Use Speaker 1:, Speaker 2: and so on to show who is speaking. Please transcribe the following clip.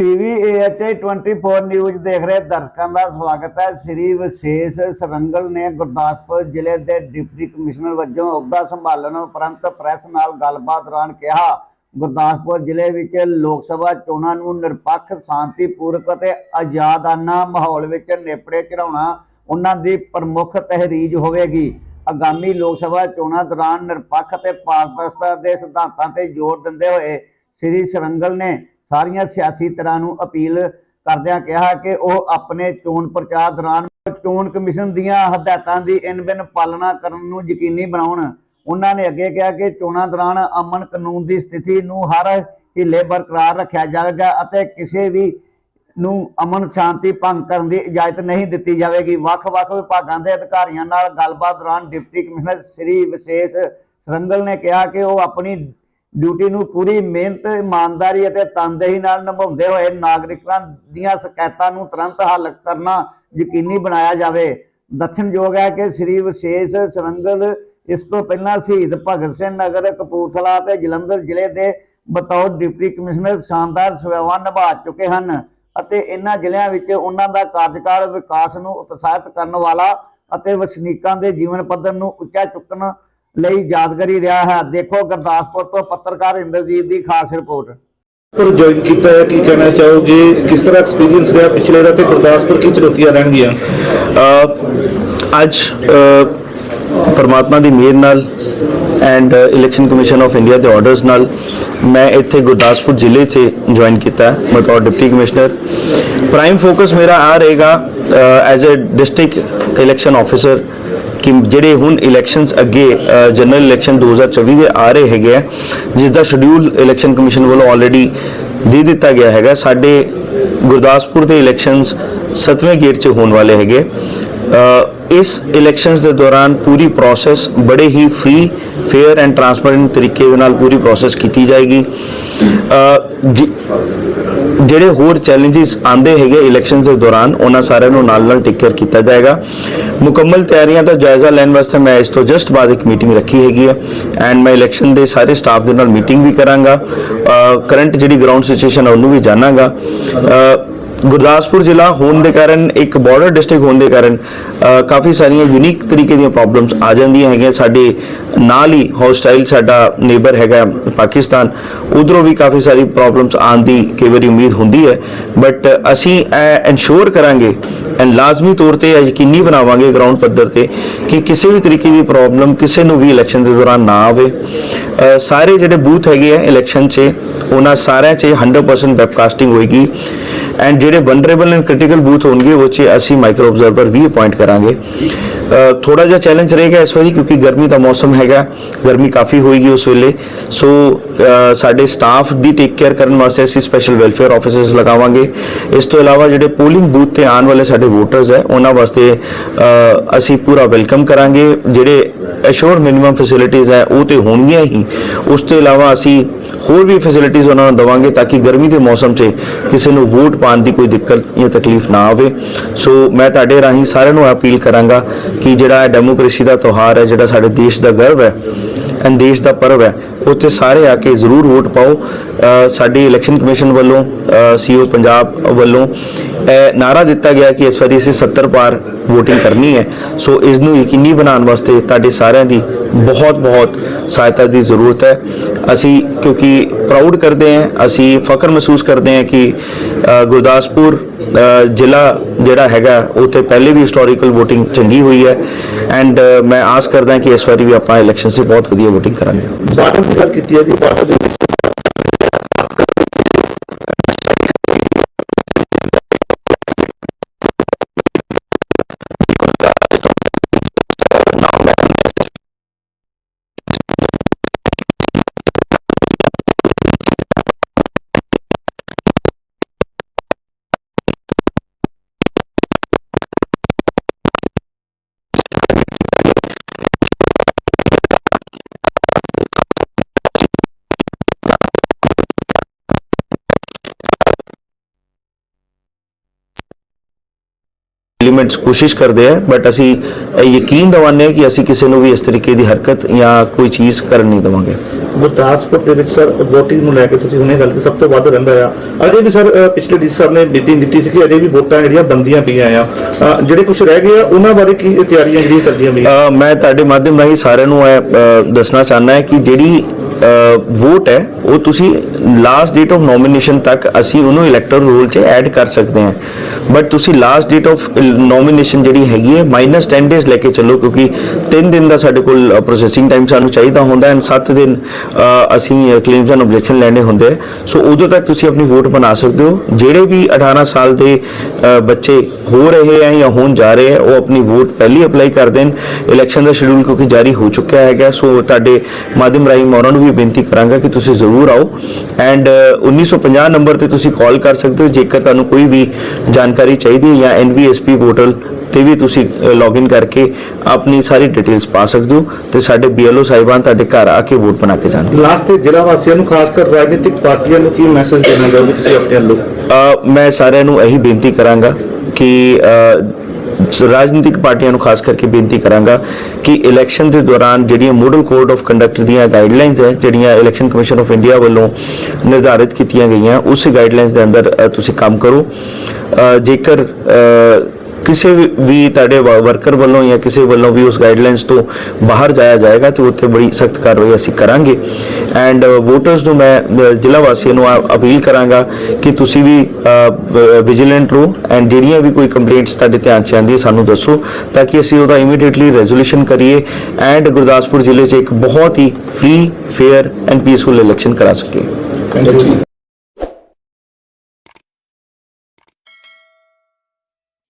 Speaker 1: TV ਏਐਚਏ 24 news ਦੇਖ ਰਹੇ ਦਰਸ਼ਕਾਂ ਦਾ ਸਵਾਗਤ ਹੈ। ਸ੍ਰੀ ਵਿਸ਼ੇਸ਼ ਸਰੰਗਲ ਨੇ ਗੁਰਦਾਸਪੁਰ ਜ਼ਿਲ੍ਹੇ ਦੇ ਡਿਪਟੀ ਕਮਿਸ਼ਨਰ ਵਜੋਂ ਅਹੁਦਾ ਸੰਭਾਲਣ ਉਪਰੰਤ ਪ੍ਰੈਸ ਨਾਲ ਗੱਲਬਾਤ ਦੌਰਾਨ ਕਿਹਾ, ਗੁਰਦਾਸਪੁਰ ਜ਼ਿਲ੍ਹੇ ਵਿੱਚ ਲੋਕ ਸਭਾ ਚੋਣਾਂ ਨੂੰ ਨਿਰਪੱਖ, ਸ਼ਾਂਤੀਪੂਰਕ ਅਤੇ ਆਜ਼ਾਦਾਨਾ ਮਾਹੌਲ ਵਿੱਚ ਨੇਪੜੇ ਚੜਾਉਣਾ ਉਹਨਾਂ ਦੀ ਪ੍ਰਮੁੱਖ ਤਹਿਰੀਜ ਹੋਵੇਗੀ। ਆਗਾਮੀ ਲੋਕ ਸਭਾ ਚੋਣਾਂ ਦੌਰਾਨ ਨਿਰਪੱਖ ਅਤੇ ਪਾਰਦਰਸ਼ਤਾ ਦੇ ਸਿਧਾਂਤਾਂ ਤੇ ਜ਼ੋਰ ਦਿੰਦੇ ਹੋਏ ਸ੍ਰੀ ਸਰੰਗਲ ਨੇ ਸਾਰੀਆਂ ਸਿਆਸੀ ਧਿਰਾਂ ਨੂੰ ਅਪੀਲ ਕਰਦਿਆਂ ਕਿਹਾ ਕਿ ਉਹ ਆਪਣੇ ਚੋਣ ਪ੍ਰਚਾਰ ਦੌਰਾਨ ਚੋਣ ਕਮਿਸ਼ਨ ਦੀਆਂ ਹਦਾਇਤਾਂ ਦੀ ਇਨ-ਬਿਨ ਪਾਲਣਾ ਕਰਨ ਨੂੰ ਯਕੀਨੀ ਬਣਾਉਣ। ਉਹਨਾਂ ਨੇ ਅੱਗੇ ਕਿਹਾ ਕਿ ਚੋਣਾਂ ਦੌਰਾਨ ਅਮਨ ਕਾਨੂੰਨ ਦੀ ਸਥਿਤੀ ਨੂੰ ਹਰ ਹਿੱਲੇ ਬਰਕਰਾਰ ਰੱਖਿਆ ਜਾਵੇਗਾ ਅਤੇ ਕਿਸੇ ਵੀ ਨੂੰ ਅਮਨ ਸ਼ਾਂਤੀ ਭੰਗ ਕਰਨ ਦੀ ਇਜਾਜ਼ਤ ਨਹੀਂ ਦਿੱਤੀ ਜਾਵੇਗੀ। ਵੱਖ-ਵੱਖ ਵਿਭਾਗਾਂ ਦੇ ਅਧਿਕਾਰੀਆਂ ਨਾਲ ਗੱਲਬਾਤ ਦੌਰਾਨ ਡਿਪਟੀ ਕਮਿਸ਼ਨਰ ਸ੍ਰੀ ਵਿਸ਼ੇਸ਼ ਸਰੰਗਲ ਨੇ ਕਿਹਾ ਕਿ ਉਹ ਆਪਣੀ ਡਿਊਟੀ ਨੂੰ ਪੂਰੀ ਮਿਹਨਤ, ਇਮਾਨਦਾਰੀ ਅਤੇ ਤਨਦੇਹੀ ਨਾਲ ਨਿਭਾਉਂਦੇ ਹੋਏ ਨਾਗਰਿਕਾਂ ਦੀਆਂ ਸ਼ਿਕਾਇਤਾਂ ਨੂੰ ਤੁਰੰਤ ਹੱਲ ਕਰਨਾ ਯਕੀਨੀ ਬਣਾਇਆ ਜਾਵੇ। ਦੱਸਣਯੋਗ ਹੈ ਕਿ ਸ੍ਰੀ ਵਿਸ਼ੇਸ਼ ਸਰੰਗਲ ਇਸ ਤੋਂ ਪਹਿਲਾਂ ਸ਼ਹੀਦ ਭਗਤ ਸਿੰਘ ਨਗਰ, ਕਪੂਰਥਲਾ ਤੇ ਜਲੰਧਰ ਜ਼ਿਲ੍ਹੇ ਦੇ ਬਤੌਰ ਡਿਪਟੀ ਕਮਿਸ਼ਨਰ ਸ਼ਾਨਦਾਰ ਸੇਵਾਵਾਂ ਨਿਭਾ ਚੁੱਕੇ ਹਨ ਅਤੇ ਇਹਨਾਂ ਜ਼ਿਲ੍ਹਿਆਂ ਵਿੱਚ ਉਹਨਾਂ ਦਾ ਕਾਰਜਕਾਲ ਵਿਕਾਸ ਨੂੰ ਉਤਸ਼ਾਹਿਤ ਕਰਨ ਵਾਲਾ ਅਤੇ ਵਸਨੀਕਾਂ ਦੇ ਜੀਵਨ ਪੱਧਰ ਨੂੰ ਉੱਚਾ ਚੁੱਕਣ ਲਈ ਯਾਦਗਾਰੀ ਰਿਹਾ ਹੈ। ਦੇਖੋ ਗੁਰਦਾਸਪੁਰ ਤੋਂ ਪੱਤਰਕਾਰ ਇੰਦਰਜੀਤ ਦੀ ਖਾਸ ਰਿਪੋਰਟ।
Speaker 2: ਪਰ ਜੁਆਇਨ ਕੀਤਾ ਹੈ ਕੀ ਕਹਿਣਾ ਚਾਹੋਗੇ? ਕਿਸ ਤਰ੍ਹਾਂ ਐਕਸਪੀਰੀਅੰਸ ਰਿਹਾ ਪਿਛਲੇ ਦਾ ਤੇ ਗੁਰਦਾਸਪੁਰ ਕੀ ਚੁਣੌਤੀਆਂ ਰਹਿਣਗੀਆਂ?
Speaker 3: ਅ, ਅੱਜ ਅ, ਪਰਮਾਤਮਾ ਦੀ ਮਿਹਰ ਨਾਲ and election commission of India ਦੇ ਆਰਡਰਸ ਨਾਲ ਮੈਂ ਇੱਥੇ ਗੁਰਦਾਸਪੁਰ ਜ਼ਿਲ੍ਹੇ 'ਚ ਜੁਆਇਨ ਕੀਤਾ ਹੈ ਬਤੌਰ ਡਿਪਟੀ ਕਮਿਸ਼ਨਰ ਪ੍ਰਾਈਮ ਫੋਕਸ ਮੇਰਾ ਆ ਰਹੇਗਾ as a district election officer ਕਿ ਜਿਹੜੇ ਹੁਣ ਇਲੈਕਸ਼ਨਸ ਅੱਗੇ ਜਨਰਲ ਇਲੈਕਸ਼ਨ 2024 ਦੇ ਆ ਰਹੇ ਹੈਗੇ ਆ ਜਿਸ ਦਾ ਸ਼ਡਿਊਲ ਇਲੈਕਸ਼ਨ ਕਮਿਸ਼ਨ ਵੱਲੋਂ ਆਲਰੇਡੀ ਦੇ ਦਿੱਤਾ ਗਿਆ ਹੈਗਾ। ਸਾਡੇ ਗੁਰਦਾਸਪੁਰ ਦੇ ਇਲੈਕਸ਼ਨਸ 7ਵੇਂ ਗੇਟ 'ਚ ਹੋਣ ਵਾਲੇ ਹੈਗੇ। ਇਸ ਇਲੈਕਸ਼ਨਸ ਦੇ ਦੌਰਾਨ ਪੂਰੀ ਪ੍ਰੋਸੈਸ ਬੜੇ ਹੀ ਫ੍ਰੀ ਫੇਅਰ ਐਂਡ ਟਰਾਂਸਪੇਰੈਂਟ ਤਰੀਕੇ ਦੇ ਨਾਲ ਪੂਰੀ ਪ੍ਰੋਸੈਸ ਕੀਤੀ ਜਾਏਗੀ। ਅ, ਜਿਹੜੇ ਹੋਰ ਚੈਲੰਜਸ ਆਂਦੇ ਹੈਗੇ ਇਲੈਕਸ਼ਨਸ ਦੇ ਦੌਰਾਨ, ਉਹਨਾਂ ਸਾਰਿਆਂ ਨੂੰ ਨਾਲ ਨਾਲ ਟੇਕ ਕੇਅਰ ਕੀਤਾ ਜਾਏਗਾ। ਮੁਕੰਮਲ ਤਿਆਰੀਆਂ ਦਾ ਜਾਇਜ਼ਾ ਲੈਣ ਵਾਸਤੇ ਮੈਂ ਇਸ ਤੋਂ ਜਸਟ ਬਾਅਦ ਇੱਕ ਮੀਟਿੰਗ ਰੱਖੀ ਹੈਗੀ ਹੈ ਐਂਡ ਮੈਂ ਇਲੈਕਸ਼ਨ ਦੇ ਸਾਰੇ ਸਟਾਫ ਦੇ ਨਾਲ ਮੀਟਿੰਗ ਵੀ ਕਰਾਂਗਾ। ਕਰੰਟ ਜਿਹੜੀ ਗਰਾਊਂਡ ਸਿਚੁਏਸ਼ਨ ਹੈ ਉਹਨੂੰ ਵੀ ਜਾਣਾਂਗਾ। ਗੁਰਦਾਸਪੁਰ ਜ਼ਿਲ੍ਹਾ ਹੋਣ ਦੇ ਕਾਰਨ, ਇੱਕ ਬਾਰਡਰ ਡਿਸਟ੍ਰਿਕਟ ਹੋਣ ਦੇ ਕਾਰਨ ਕਾਫੀ ਸਾਰੀਆਂ ਯੂਨੀਕ ਤਰੀਕੇ ਦੀਆਂ ਪ੍ਰੋਬਲਮਸ ਆ ਜਾਂਦੀਆਂ ਹੈਗੀਆਂ। ਸਾਡੇ ਨਾਲ ਹੀ ਹੌਸਟਾਈਲ ਸਾਡਾ ਨੇਬਰ ਹੈਗਾ ਪਾਕਿਸਤਾਨ, ਉਧਰੋਂ ਵੀ ਕਾਫੀ ਸਾਰੀ ਪ੍ਰੋਬਲਮਸ ਆਉਣ ਦੀ ਕਈ ਵਾਰੀ ਉਮੀਦ ਹੁੰਦੀ ਹੈ। ਬਟ ਅਸੀਂ ਇਨਸ਼ੋਰ ਕਰਾਂਗੇ ਐਂਡ ਲਾਜ਼ਮੀ ਤੌਰ ਤੇ ਯਕੀਨੀ ਬਣਾਵਾਂਗੇ ਗਰਾਊਂਡ ਪੱਧਰ ਤੇ ਕਿ ਕਿਸੇ ਵੀ ਤਰੀਕੇ ਦੀ ਪ੍ਰੋਬਲਮ ਕਿਸੇ ਨੂੰ ਵੀ ਇਲੈਕਸ਼ਨ ਦੇ ਦੌਰਾਨ ਨਾ ਆਵੇ। ਸਾਰੇ ਜਿਹੜੇ ਬੂਥ ਹੈਗੇ ਆ ਇਲੈਕਸ਼ਨ 'ਚ, ਉਹਨਾਂ ਸਾਰਿਆਂ 'ਚ 100% ਵੈਬਕਾਸਟਿੰਗ ਹੋਏਗੀ। ਐਂਡ ਜਿਹੜੇ ਵਨਰੇਬਲ ਐਂਡ ਕ੍ਰਿਟੀਕਲ ਬੂਥ ਹੋਣਗੇ ਉਹ 'ਚ ਅਸੀਂ ਮਾਈਕਰੋ ਆਬਜ਼ਰਵਰ ਵੀ ਅਪਾਇੰਟ ਕਰਾਂਗੇ। ਥੋੜਾ ਜਿਹਾ ਚੈਲੰਜ ਰਹੇਗਾ ਇਸ ਵਾਰੀ ਕਿਉਂਕਿ ਗਰਮੀ ਦਾ ਮੌਸਮ ਹੈਗਾ, ਗਰਮੀ ਕਾਫੀ ਹੋਏਗੀ ਉਸ ਵੇਲੇ। ਸੋ ਸਾਡੇ ਸਟਾਫ ਦੀ ਟੇਕ ਕੇਅਰ ਕਰਨ ਵਾਸਤੇ ਅਸੀਂ ਸਪੈਸ਼ਲ ਵੈਲਫੇਅਰ ਆਫੀਸਰਸ ਲਗਾਵਾਂਗੇ। ਇਸ ਤੋਂ ਇਲਾਵਾ ਜਿਹੜੇ ਪੋਲਿੰਗ ਬੂਥ ਤੇ ਆਉਣ ਵਾਲੇ ਸਾਡੇ ਵੋਟਰਸ ਹੈ, ਉਹਨਾਂ ਵਾਸਤੇ ਅਸੀਂ ਪੂਰਾ ਵੈਲਕਮ ਕਰਾਂਗੇ। ਜਿਹੜੇ ਅਸ਼ੋਰ ਮਿਨੀਮਮ ਫੈਸਿਲਿਟੀਆਂ ਹੈ, ਉਹ ਤੇ ਹੋਣਗੀਆਂ ਹੀ। ਉਸ ਤੋਂ ਇਲਾਵਾ ਅਸੀਂ ਹੋਰ ਵੀ ਫੈਸਿਲਿਟੀਆਂ ਉਹਨਾਂ ਨੂੰ ਦਵਾਂਗੇ ਤਾਂ ਕਿ ਗਰਮੀ ਦੇ ਮੌਸਮ 'ਚ ਕਿਸੇ ਨੂੰ ਵੋਟ ਪਾਉਣ ਦੀ ਕੋਈ ਦਿੱਕਤ ਜਾਂ ਤਕਲੀਫ ਨਾ ਆਵੇ। ਸੋ ਮੈਂ ਤੁਹਾਡੇ ਰਾਹੀਂ ਸਾਰਿਆਂ ਨੂੰ ਅਪੀਲ ਕਰਾਂਗਾ ਕਿ ਜਿਹੜਾ ਡੈਮੋਕ੍ਰੇਸੀ ਦਾ ਤਿਉਹਾਰ ਹੈ, ਜਿਹੜਾ ਸਾਡੇ ਦੇਸ਼ ਦਾ ਗਰਵ ਹੈ ਐਂਡ ਦੇਸ਼ ਦਾ ਪਰਵ ਹੈ, ਉੱਥੇ ਸਾਰੇ ਆ ਕੇ ਜ਼ਰੂਰ ਵੋਟ ਪਾਓ। ਸਾਡੀ ਇਲੈਕਸ਼ਨ ਕਮਿਸ਼ਨ ਵੱਲੋਂ ਸੀਓ ਪੰਜਾਬ ਵੱਲੋਂ ਇਹ ਨਾਰਾ ਦਿੱਤਾ ਗਿਆ ਕਿ ਇਸ ਵਾਰੀ ਅਸੀਂ 70 ਪਾਰ VOTING ਕਰਨੀ ਹੈ। ਸੋ ਇਸ ਨੂੰ ਯਕੀਨੀ ਬਣਾਉਣ ਵਾਸਤੇ ਤੁਹਾਡੇ ਸਾਰਿਆਂ ਦੀ ਬਹੁਤ ਬਹੁਤ ਸਹਾਇਤਾ ਦੀ ਜ਼ਰੂਰਤ ਹੈ। ਅਸੀਂ ਕਿਉਂਕਿ ਪ੍ਰਾਊਡ ਕਰਦੇ ਹਾਂ, ਅਸੀਂ ਫਖਰ ਮਹਿਸੂਸ ਕਰਦੇ ਹਾਂ ਕਿ ਗੁਰਦਾਸਪੁਰ ਜ਼ਿਲ੍ਹਾ ਜਿਹੜਾ ਹੈਗਾ, ਉੱਥੇ ਪਹਿਲੇ ਵੀ ਹਿਸਟੋਰੀਕਲ VOTING ਚੰਗੀ ਹੋਈ ਹੈ ਐਂਡ ਮੈਂ ਆਸ ਕਰਦਾ ਕਿ ਇਸ ਵਾਰੀ ਵੀ ਆਪਾਂ ਇਲੈਕਸ਼ਨ 'ਚ ਬਹੁਤ ਵਧੀਆ VOTING ਕਰਾਂਗੇ।
Speaker 2: ਬਾਰਡਰ ਦੀ ਗੱਲ ਕੀਤੀ ਹੈ ਜੀ ਬਾਰਡਰ ਦੇ ਵਿੱਚ
Speaker 3: ਲਿਮਿਟਸ ਕੋਸ਼ਿਸ਼ ਕਰਦੇ ਆ ਬਟ ਅਸੀਂ ਇਹ ਯਕੀਨ ਦਿਵਾਉਂਦੇ ਹਾਂ ਕਿ ਅਸੀਂ ਕਿਸੇ ਨੂੰ ਵੀ ਇਸ ਤਰੀਕੇ ਦੀ ਹਰਕਤ ਜਾਂ ਕੋਈ ਚੀਜ਼ ਕਰਨ ਨਹੀਂ ਦੇਵਾਂਗੇ।
Speaker 2: ਗੁਰਦਾਸਪੁਰ ਦੇ ਵਿੱਚ ਸਰ ਵੋਟਿੰਗ ਨੂੰ ਲੈ ਕੇ ਤੁਸੀਂ ਹੁਣੇ ਗੱਲ ਕੀਤੀ ਸਭ ਤੋਂ ਵੱਧ ਰਹਿੰਦਾ ਆ। ਅਜੇ ਵੀ ਸਰ ਪਿਛਲੇ ਡੀ ਸਾਹਿਬ ਨੇ ਮੀਟਿੰਗ ਦਿੱਤੀ ਸੀ ਕਿ ਅਜੇ ਵੀ ਵੋਟਾਂ ਜਿਹੜੀਆਂ ਬੰਦੀਆਂ ਪਈਆਂ ਆ। ਜਿਹੜੇ ਕੁਝ ਰਹਿ ਗਏ ਆ ਉਹਨਾਂ ਬਾਰੇ ਕੀ ਤਿਆਰੀਆਂ ਜਿਹੜੀਆਂ ਕਰਦੀਆਂ ਪਈਆਂ?
Speaker 3: ਮੈਂ ਤੁਹਾਡੇ ਮਾਧਿਅਮ ਰਾਹੀਂ ਸਾਰਿਆਂ ਨੂੰ ਇਹ ਦੱਸਣਾ ਚਾਹੁੰਦਾ ਹਾਂ ਕਿ ਜਿਹੜੀ ਵੋਟ ਹੈ ਉਹ ਤੁਸੀਂ ਲਾਸਟ ਡੇਟ ਆਫ ਨੋਮੀਨੇਸ਼ਨ ਤੱਕ ਅਸੀਂ ਉਹਨੂੰ ਇਲੈਕਟਰ ਰੋਲ 'ਚ ਐਡ ਕਰ ਸਕਦੇ ਹਾਂ। ਬਟ ਤੁਸੀਂ ਲਾਸਟ ਡੇਟ ਆਫ ਨੋਮੀਨੇਸ਼ਨ ਜਿਹੜੀ ਹੈਗੀ ਹੈ ਮਾਈਨਸ 10 ਡੇਜ਼ ਲੈ ਕੇ ਚੱਲੋ, ਕਿਉਂਕਿ 3 ਦਿਨ ਦਾ ਸਾਡੇ ਕੋਲ ਪ੍ਰੋਸੈਸਿੰਗ ਟਾਈਮ ਸਾਨੂੰ ਚਾਹੀਦਾ ਹੁੰਦਾ ਐਂਡ 7 ਦਿਨ ਅਸੀਂ ਕਲੇਮਸ ਐਂਡ ਆਬਜੈਕਸ਼ਨ ਲੈਣੇ ਹੁੰਦੇ ਆ ਸੋ ਉਦੋਂ ਤੱਕ ਤੁਸੀਂ ਆਪਣੀ ਵੋਟ ਬਣਾ ਸਕਦੇ ਹੋ। ਜਿਹੜੇ ਵੀ 18 ਸਾਲ ਦੇ ਬੱਚੇ ਹੋ ਰਹੇ ਹੈ ਜਾਂ ਹੋਣ ਜਾ ਰਹੇ ਹੈ, ਉਹ ਆਪਣੀ ਵੋਟ ਪਹਿਲੀ ਅਪਲਾਈ ਕਰ ਦੇਣ। ਇਲੈਕਸ਼ਨ ਦਾ ਸ਼ਡਿਊਲ ਕਿਉਂਕਿ ਜਾਰੀ ਹੋ ਚੁੱਕਿਆ ਹੈਗਾ ਸੋ ਤੁਹਾਡੇ ਮਾਧਿਅਮ ਰਾਹੀਂ ਮੈਂ ਉਹਨਾਂ ਨੂੰ ਵੀ ਬੇਨਤੀ ਕਰਾਂਗਾ ਕਿ ਤੁਸੀਂ ਜ਼ਰੂਰ ਆਓ। ਐਂਡ 1950 ਨੰਬਰ ਤੇ ਤੁਸੀਂ ਕਾਲ ਕਰ ਸਕਦੇ ਹੋ, ਜੇਕਰ ਤੁਹਾਨੂੰ ਕੋਈ ਵੀ ਜਾਣ ਜਾਣਕਾਰੀ ਚਾਹੀਦੀ ਹੈ ਜਾਂ ਐਨਵੀਐਸਪੀ ਪੋਰਟਲ ਤੇ ਵੀ ਤੁਸੀਂ ਲੌਗਇਨ ਕਰਕੇ ਆਪਣੀ ਸਾਰੀ ਡਿਟੇਲਸ ਪਾ ਸਕਦੇ ਹੋ ਤੇ ਸਾਡੇ ਬੀਐਲਓ ਸਾਹਿਬਾਨ ਤੁਹਾਡੇ ਘਰ ਆ ਕੇ ਵੋਟ ਬਣਾ ਕੇ ਜਾਣਗੇ।
Speaker 2: ਲਾਸਟ ਤੇ ਜ਼ਿਲ੍ਹਾ ਵਾਸੀਆਂ ਨੂੰ ਖਾਸ ਕਰ ਰਾਜਨੀਤਿਕ ਪਾਰਟੀਆਂ ਨੂੰ ਕੀ ਮੈਸੇਜ ਦੇਣਾ ਚਾਹੋਗੇ ਤੁਸੀਂ ਆਪਣੇ ਵੱਲੋਂ?
Speaker 3: ਅ, ਮੈਂ ਸਾਰਿਆਂ ਨੂੰ ਇਹੀ ਬੇਨਤੀ ਕਰਾਂਗਾ ਕਿ ਅ, ਰਾਜਨੀਤਿਕ ਪਾਰਟੀਆਂ ਨੂੰ ਖਾਸ ਕਰਕੇ ਬੇਨਤੀ ਕਰਾਂਗਾ ਕਿ ਇਲੈਕਸ਼ਨ ਦੇ ਦੌਰਾਨ ਜਿਹੜੀਆਂ ਮੋਡਲ ਕੋਡ ਆਫ ਕੰਡਕਟ ਦੀਆਂ ਗਾਈਡਲਾਈਨਸ ਹੈ, ਜਿਹੜੀਆਂ ਇਲੈਕਸ਼ਨ ਕਮਿਸ਼ਨ ਆਫ ਇੰਡੀਆ ਵੱਲੋਂ ਨਿਰਧਾਰਿਤ ਕੀਤੀਆਂ ਗਈਆਂ, ਉਸ ਗਾਈਡਲਾਈਨਸ ਦੇ ਅੰਦਰ ਤੁਸੀਂ ਕੰਮ ਕਰੋ। ਜੇਕਰ ਕਿਸੇ ਵੀ- ਵੀ ਤੁਹਾਡੇ ਵਰਕਰ ਵੱਲੋਂ ਜਾਂ ਕਿਸੇ ਵੱਲੋਂ ਵੀ ਉਸ ਗਾਈਡਲਾਈਨਸ ਤੋਂ ਬਾਹਰ ਜਾਇਆ ਜਾਏਗਾ ਤੇ ਉੱਥੇ ਬੜੀ ਸਖਤ ਕਾਰਵਾਈ ਅਸੀਂ ਕਰਾਂਗੇ। ਐਂਡ ਵੋਟਰਸ ਨੂੰ ਮੈਂ ਜ਼ਿਲ੍ਹਾ ਵਾਸੀਆਂ ਨੂੰ ਅਪੀਲ ਕਰਾਂਗਾ ਕਿ ਤੁਸੀਂ ਵੀ ਵਿਜੀਲੈਂਟ ਰਹੋ ਐਂਡ ਜਿਹੜੀਆਂ ਵੀ ਕੋਈ ਕੰਪਲੇਂਟਸ ਤੁਹਾਡੇ ਧਿਆਨ ਚ ਆਉਂਦੀ ਹੈ ਸਾਨੂੰ ਦੱਸੋ ਤਾਂ ਕਿ ਅਸੀਂ ਉਹਦਾ ਇਮੀਡੀਏਟਲੀ ਰੈਜ਼ੋਲੂਸ਼ਨ ਕਰੀਏ ਐਂਡ ਗੁਰਦਾਸਪੁਰ ਜ਼ਿਲ੍ਹੇ 'ਚ ਇੱਕ ਬਹੁਤ ਹੀ free fair and peaceful election ਕਰਾ ਸਕੀਏ।
Speaker 2: Thank you